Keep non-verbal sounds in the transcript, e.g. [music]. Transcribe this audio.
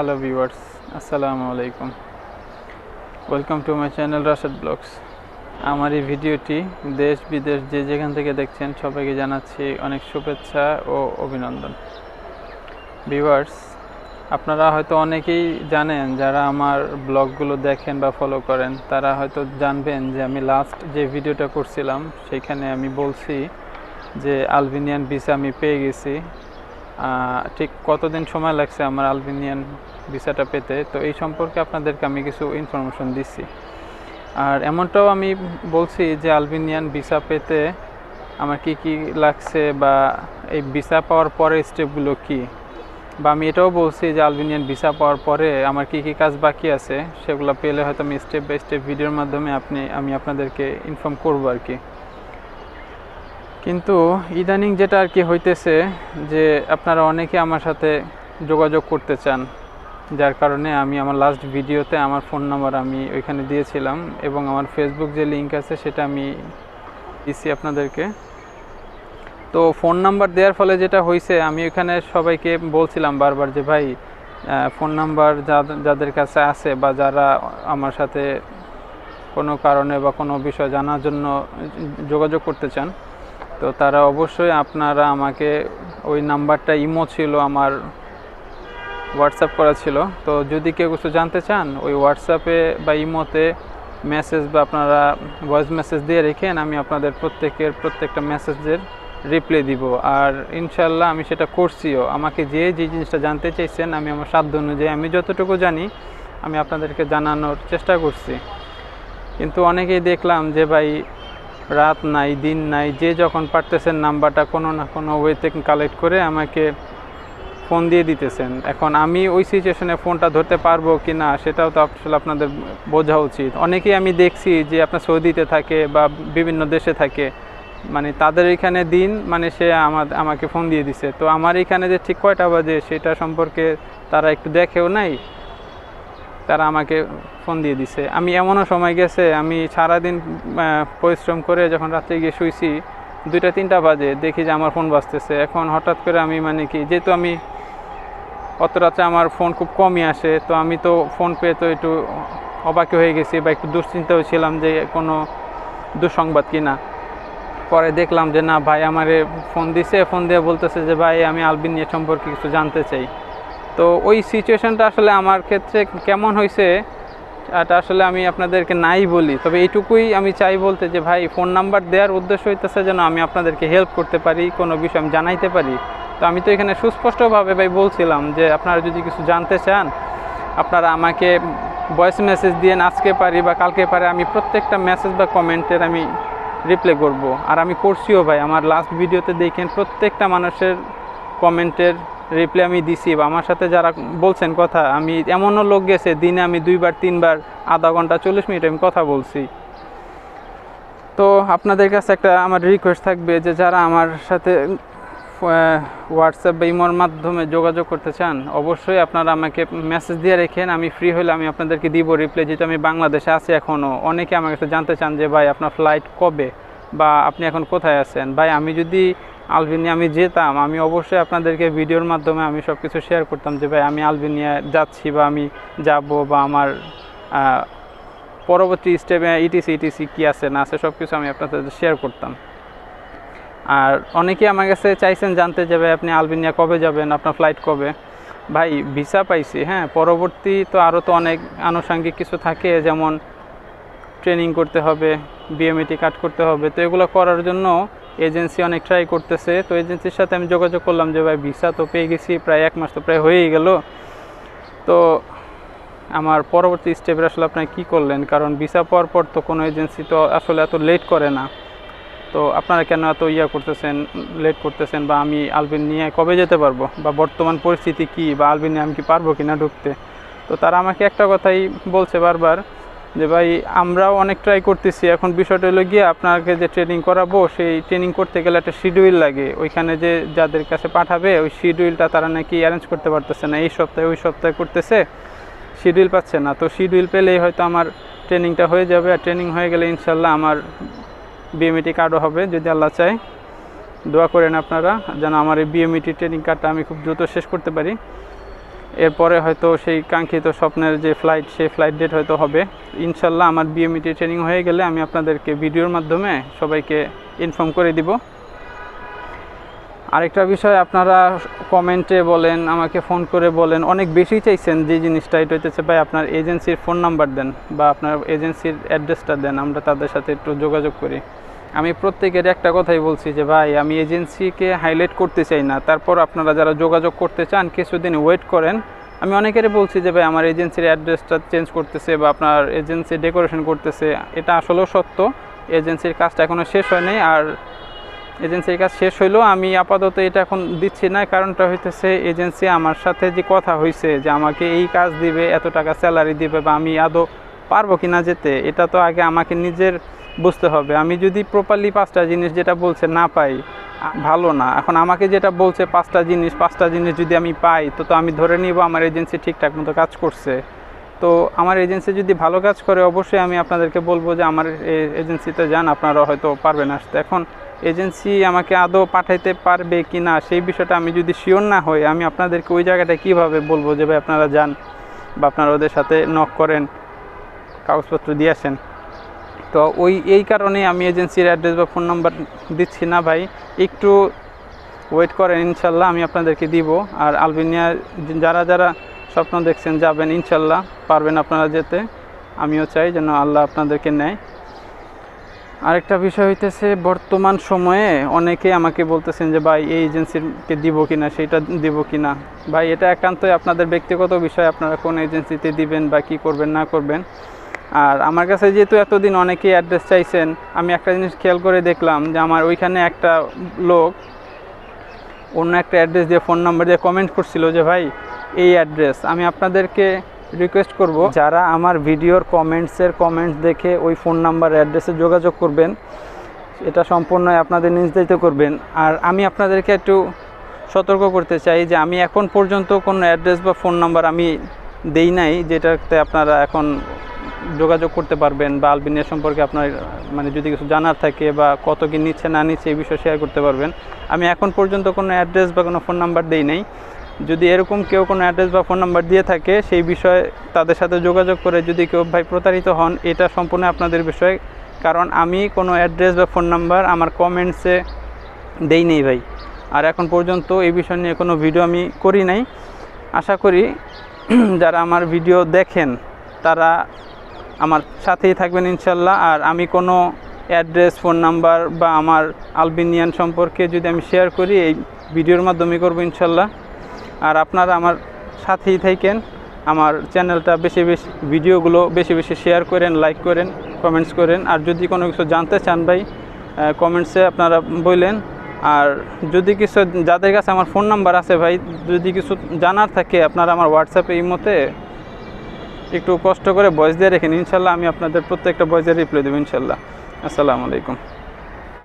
Hello viewers আসসালামু আলাইকুম welcome to my channel Rashed vlogs আমার এই ভিডিওটি দেশ বিদেশ যে যেখান থেকে দেখছেন সবাইকে জানাচ্ছি অনেক শুভেচ্ছা ও অভিনন্দন। ভিউয়ার্স আপনারা হয়তো অনেকেই জানেন, যারা আমার ব্লগগুলো দেখেন বা ফলো করেন, তারা হয়তো জানবেন যে আমি লাস্ট যে ভিডিওটা করছিলাম, সেখানে আমি বলছি যে আলবেনিয়ান ভিসা আমি পেয়ে গেছি। ঠিক কতদিন সময় লাগছে আমার আলবেনিয়ান ভিসাটা পেতে? তো এই সম্পর্কে আপনাদেরকে আমি কিছু ইনফরমেশন দিচ্ছি। আর এমনটাও আমি বলছি যে আলবেনিয়ান ভিসা পেতে আমার কি কি লাগছে বা এই ভিসা পাওয়ার পরে স্টেপগুলো কি? বা আমি এটাও বলছি যে আলবেনিয়ান ভিসা পাওয়ার পরে আমার কি কি কাজ বাকি আছে, সেগুলো পেলে হয়তো আমি স্টেপ বাই স্টেপ ভিডিওর মাধ্যমে আপনি, আমি আপনাদেরকে ইনফর্ম করব আর কি। কিন্তু ইদানিং যেটা আর কি হইতেছে যে আপনারা অনেকে আমার সাথে যোগাযোগ করতে চান, যার কারণে আমি আমার লাস্ট ভিডিওতে আমার ফোন নাম্বার আমি ওইখানে দিয়েছিলাম এবং আমার ফেসবুক যে লিংক আছে সেটা আমি দিচ্ছি আপনাদেরকে। তো ফোন নাম্বার দেওয়ার ফলে যেটা হয়েছে আমি ওইখানে সবাইকে বলছিলাম বারবার যে, ভাই ফোন নাম্বার যাদের কাছে আছে বা যারা আমার সাথে কোনো কারণে বা কোনো বিষয় জানার জন্য যোগাযোগ করতে চান তো তারা অবশ্যই আপনারা আমাকে ওই নাম্বারটা ইমো ছিল, আমার হোয়াটসঅ্যাপ করা ছিল। তো যদি কেউ কিছু জানতে চান, ওই হোয়াটসঅ্যাপে বা ইমোতে মেসেজ বা আপনারা ভয়েস মেসেজ দিয়ে রেখেন, আমি আপনাদের প্রত্যেকের, প্রত্যেকটা মেসেজের রিপ্লাই দিব। আর ইনশাল্লাহ আমি সেটা করছিও। আমাকে যে যে জিনিসটা জানতে চাইছেন, আমি আমার সাধ্য অনুযায়ী, আমি যতটুকু জানি, আমি আপনাদেরকে জানানোর চেষ্টা করছি। কিন্তু অনেকেই দেখলাম যে, ভাই রাত নাই, দিন নাই, যে যখন পারতেছেন নাম্বারটা কোনো না কোনো ওয়েতে কালেক্ট করে আমাকে ফোন দিয়ে দিতেছেন। এখন আমি ওই সিচুয়েশনে ফোনটা ধরতে পারব কি না, সেটাও তো আসলে আপনাদের বোঝা উচিত। অনেকেই আমি দেখছি যে আপনার সৌদিতে থাকে বা বিভিন্ন দেশে থাকে মানে তাদের এখানে দিন মানে সে আমার, আমাকে ফোন দিয়ে দিছে। তো আমার এখানে যে ঠিক কয়টা বাজে সেটা সম্পর্কে তারা একটু দেখেও নাই। তারা আমাকে ফোন দিয়ে দিছে। আমি এমনও সময় গেছে, আমি সারাদিন পরিশ্রম করে যখন রাত্রে গিয়ে শুইছি, দুইটা, তিনটা বাজে, দেখি যে আমার ফোন বাজতেছে। এখন হঠাৎ করে আমি মানে কি, যেহেতু আমি অত রাত্রে আমার ফোন খুব কমই আসে, তো আমি তো ফোন পেয়ে তো একটু অবাক হয়ে গেছি বা একটু দুশ্চিন্তাও ছিলাম যে কোনো দুঃসংবাদ কি না। পরে দেখলাম যে না, ভাই আমারে ফোন দিছে, ফোন দিয়ে বলতেছে যে, ভাই, আমি আলবিনিয়া সম্পর্কে কিছু জানতে চাই। তো ওই সিচুয়েশনটা আসলে আমার ক্ষেত্রে কেমন হয়েছে, এটা আসলে আমি আপনাদেরকে নাই বলি। তবে এইটুকুই আমি চাই বলতে যে, ভাই ফোন নাম্বার দেওয়ার উদ্দেশ্য হইতেছে যেন আমি আপনাদেরকে হেল্প করতে পারি, কোনো বিষয় আমি জানাইতে পারি। তো আমি তো এখানে সুস্পষ্টভাবে ভাই বলছিলাম যে, আপনারা যদি কিছু জানতে চান, আপনারা আমাকে ভয়েস মেসেজ দিয়ে আজকে পারি বা কালকে পারে, আমি প্রত্যেকটা মেসেজ বা কমেন্টের আমি রিপ্লাই করব। আর আমি করছিও ভাই, আমার লাস্ট ভিডিওতে দেখেন প্রত্যেকটা মানুষের কমেন্টের রিপ্লাই আমি দিছি বা আমার সাথে যারা বলছেন কথা, আমি এমনও লোক গেছে, দিনে আমি দুইবার, তিনবার, আধা ঘণ্টা, চল্লিশ মিনিট আমি কথা বলছি। তো আপনাদের কাছে একটা আমার রিকোয়েস্ট থাকবে যে যারা আমার সাথে হোয়াটসঅ্যাপ বা ইমোর মাধ্যমে যোগাযোগ করতে চান, অবশ্যই আপনারা আমাকে মেসেজ দিয়ে রেখেন, আমি ফ্রি হলে আমি আপনাদেরকে দিব রিপ্লাই যেহেতু আমি বাংলাদেশে আছি এখনও। অনেকে আমার কাছে জানতে চান যে, ভাই, আপনার ফ্লাইট কবে? বা, আপনি এখন কোথায় আছেন? ভাই, আমি যদি আলবেনিয়া আমি যেতাম, আমি অবশ্যই আপনাদেরকে ভিডিওর মাধ্যমে আমি সব কিছু শেয়ার করতাম যে, ভাই, আমি আলবেনিয়া যাচ্ছি বা আমি যাব বা আমার পরবর্তী স্টেপে ইটিসি ইটিসি কী আছে, না আছে সব কিছু আমি আপনাদের শেয়ার করতাম। আর অনেকে আমার কাছে চাইছেন জানতে যে, ভাই, আপনি আলবেনিয়া কবে যাবেন? আপনার ফ্লাইট কবে? ভাই ভিসা পাইছি হ্যাঁ পরবর্তী তো আরও তো অনেক আনুষঙ্গিক কিছু থাকে, যেমন ট্রেনিং করতে হবে বিএমইটি কাট করতে হবে, তো এগুলো করার জন্য এজেন্সি অনেক ট্রাই করতেছে। তো এজেন্সির সাথে আমি যোগাযোগ করলাম যে, ভাই ভিসা তো পেয়ে গেছি, প্রায় এক মাস তো প্রায় হয়েই গেল। তো আমার পরবর্তী স্টেপে আসলে আপনি কী করলেন? কারণ ভিসা পাওয়ার পর তো কোনো এজেন্সি তো আসলে এত লেট করে না। তো আপনারা কেন এত ইয়া করতেছেন লেট করতেছেন? বা আমি আলবিন নিয়ে কবে যেতে পারব? বা বর্তমান পরিস্থিতি কি? বা আলবিন নিয়ে আমি কি পারব কি না ঢুকতে? তো তারা আমাকে একটা কথাই বলছে বারবার যে ভাই, আমরাও অনেক ট্রাই করতেছি। এখন বিষয়টা হলো গিয়ে আপনাকে যে ট্রেনিং করাবো, সেই ট্রেনিং করতে গেলে একটা শিডিউল লাগে। ওইখানে যে যাদের কাছে পাঠাবে, ওই শিডিউলটা তারা নাকি অ্যারেঞ্জ করতে পারতেছে না। এই সপ্তাহে, ওই সপ্তাহে করতেছে শিডিউল পাচ্ছে না। তো শিডিউল পেলেই হয়তো আমার ট্রেনিংটা হয়ে যাবে। আর ট্রেনিং হয়ে গেলে ইনশাল্লাহ আমার বিএমইটি কার্ডও হবে, যদি আল্লাহ চায়। দোয়া করেন আপনারা, যেন আমার এই বিএমইটি ট্রেনিং কার্ডটা আমি খুব দ্রুত শেষ করতে পারি। এরপরে হয়তো সেই কাঙ্ক্ষিত স্বপ্নের যে ফ্লাইট সেই ফ্লাইট ডেট হয়তো হবে। ইনশাল্লাহ আমার বিএমইটি ট্রেনিং হয়ে গেলে আমি আপনাদেরকে ভিডিওর মাধ্যমে সবাইকে ইনফর্ম করে দিব। আরেকটা বিষয়, আপনারা কমেন্টে বলেন, আমাকে ফোন করে বলেন, অনেক বেশি চাইছেন যে জিনিসটা। এটা হচ্ছে ভাই, আপনার এজেন্সির ফোন নাম্বার দেন বা আপনার এজেন্সির অ্যাড্রেসটা দেন, আমরা তাদের সাথে একটু যোগাযোগ করি। আমি প্রত্যেকের একটা কথাই বলছি যে, ভাই, আমি এজেন্সিকে হাইলাইট করতে চাই না। তারপর আপনারা যারা যোগাযোগ করতে চান, কিছুদিন ওয়েট করেন। আমি অনেকেরই বলছি যে, ভাই, আমার এজেন্সির অ্যাড্রেসটা চেঞ্জ করতেছে বা আপনার এজেন্সি ডেকোরেশন করতেছে। এটা আসলেও সত্য। এজেন্সির কাজটা এখনও শেষ হয়নি আর এজেন্সির কাজ শেষ হইলেও আমি আপাতত এটা এখন দিচ্ছি না। কারণটা হইতেছে, এজেন্সি আমার সাথে যে কথা হয়েছে যে আমাকে এই কাজ দিবে, এত টাকা স্যালারি দিবে বা আমি আদৌ পারব কি না যেতে, এটা তো আগে আমাকে নিজের বুঝতে হবে। আমি যদি প্রপারলি পাঁচটা জিনিস যেটা বলছে না পাই ভালো না। এখন আমাকে যেটা বলছে পাঁচটা জিনিস পাঁচটা জিনিস যদি আমি পাই, তো তো আমি ধরে নিব আমার এজেন্সি ঠিকঠাক মতো কাজ করছে। তো, আমার এজেন্সি যদি ভালো কাজ করে, অবশ্যই আমি আপনাদেরকে বলব যে আমার এজেন্সিতে যান, আপনারা হয়তো পারবেন আসতে। এখন এজেন্সি আমাকে আদৌ পাঠাইতে পারবে কি না, সেই বিষয়টা আমি যদি শিওর না হই, আমি আপনাদেরকে ওই জায়গাটায় কীভাবে বলব যে ভাই আপনারা যান বা আপনারা ওদের সাথে নক করেন, কাগজপত্র দিয়ে আসেন। তো ওই, এই কারণে আমি এজেন্সির অ্যাড্রেস বা ফোন নাম্বার দিচ্ছি না ভাই। একটু ওয়েট করেন, ইনশাল্লাহ আমি আপনাদেরকে দিব। আর আলবেনিয়া যারা যারা স্বপ্ন দেখছেন যাবেন, ইনশাল্লাহ পারবেন আপনারা যেতে। আমিও চাই যেন আল্লাহ আপনাদেরকে নেয়। আরেকটা বিষয় হইতেছে, বর্তমান সময়ে অনেকে আমাকে বলতেছেন যে, ভাই, এই এজেন্সিকে দিব কিনা, সেটা দিব কিনা? ভাই, এটা একান্তই আপনাদের ব্যক্তিগত বিষয়, আপনারা কোন এজেন্সিতে দিবেন বা কি করবেন, না করবেন। আর আমার কাছে যেহেতু এতদিন অনেকেই অ্যাড্রেস চাইছেন, আমি একটা জিনিস খেয়াল করে দেখলাম যে আমার ওইখানে একটা লোক অন্য একটা অ্যাড্রেস দিয়ে ফোন নাম্বার দিয়ে কমেন্ট করছিল যে, ভাই, এই অ্যাড্রেস আমি আপনাদেরকে রিকোয়েস্ট করব। যারা আমার ভিডিওর কমেন্টসের কমেন্টস দেখে ওই ফোন নাম্বার অ্যাড্রেসে যোগাযোগ করবেন, এটা সম্পূর্ণই আপনাদের নির্ধারিত করবেন। আর আমি আপনাদেরকে একটু সতর্ক করতে চাই যে, আমি এখন পর্যন্ত কোনো অ্যাড্রেস বা ফোন নাম্বার আমি দেই নাই, যেটাতে আপনারা এখন যোগাযোগ করতে পারবেন বা আলবিনিয়া সম্পর্কে আপনার মানে যদি কিছু জানার থাকে বা কত কি নিচ্ছে না নিচ্ছে এই বিষয়ে শেয়ার করতে পারবেন। আমি এখন পর্যন্ত কোনো অ্যাড্রেস বা কোনো ফোন নাম্বার দিই নাই। যদি এরকম কেউ কোনো অ্যাড্রেস বা ফোন নাম্বার দিয়ে থাকে, সেই বিষয়ে তাদের সাথে যোগাযোগ করে যদি কেউ ভাই প্রতারিত হন, এটা সম্পূর্ণ আপনাদের বিষয়। কারণ আমি কোনো অ্যাড্রেস বা ফোন নাম্বার আমার কমেন্টসে দেই নেই ভাই। আর এখন পর্যন্ত এই বিষয় নিয়ে কোনো ভিডিও আমি করি নাই। আশা করি [clears throat] যারা আমার ভিডিও দেখেন, তারা আমার সাথেই থাকবেন ইনশাল্লাহ। আর আমি কোনো অ্যাড্রেস, ফোন নাম্বার বা আমার আলবিনিয়ান সম্পর্কে যদি আমি শেয়ার করি, এই ভিডিওর মাধ্যমে করব ইনশাল্লাহ। আর আপনারা আমার সাথেই থাকেন। আমার চ্যানেলটা বেশি বেশি, ভিডিওগুলো বেশি বেশি শেয়ার করেন লাইক করেন কমেন্টস করেন। আর যদি কোনো কিছু জানতে চান ভাই কমেন্টসে আপনারা বললেন আর যদি কিছু, যাদের কাছে আমার ফোন নাম্বার আছে ভাই, যদি কিছু জানার থাকে, আপনারা আমার হোয়াটসঅ্যাপে এই মতে একটু কষ্ট করে বয়স দিয়ে রেখেন ইনশাল্লাহ আমি আপনাদের প্রত্যেকটা বয়সের রিপ্লাই দেবো, ইনশাল্লাহ। আসসালামু আলাইকুম।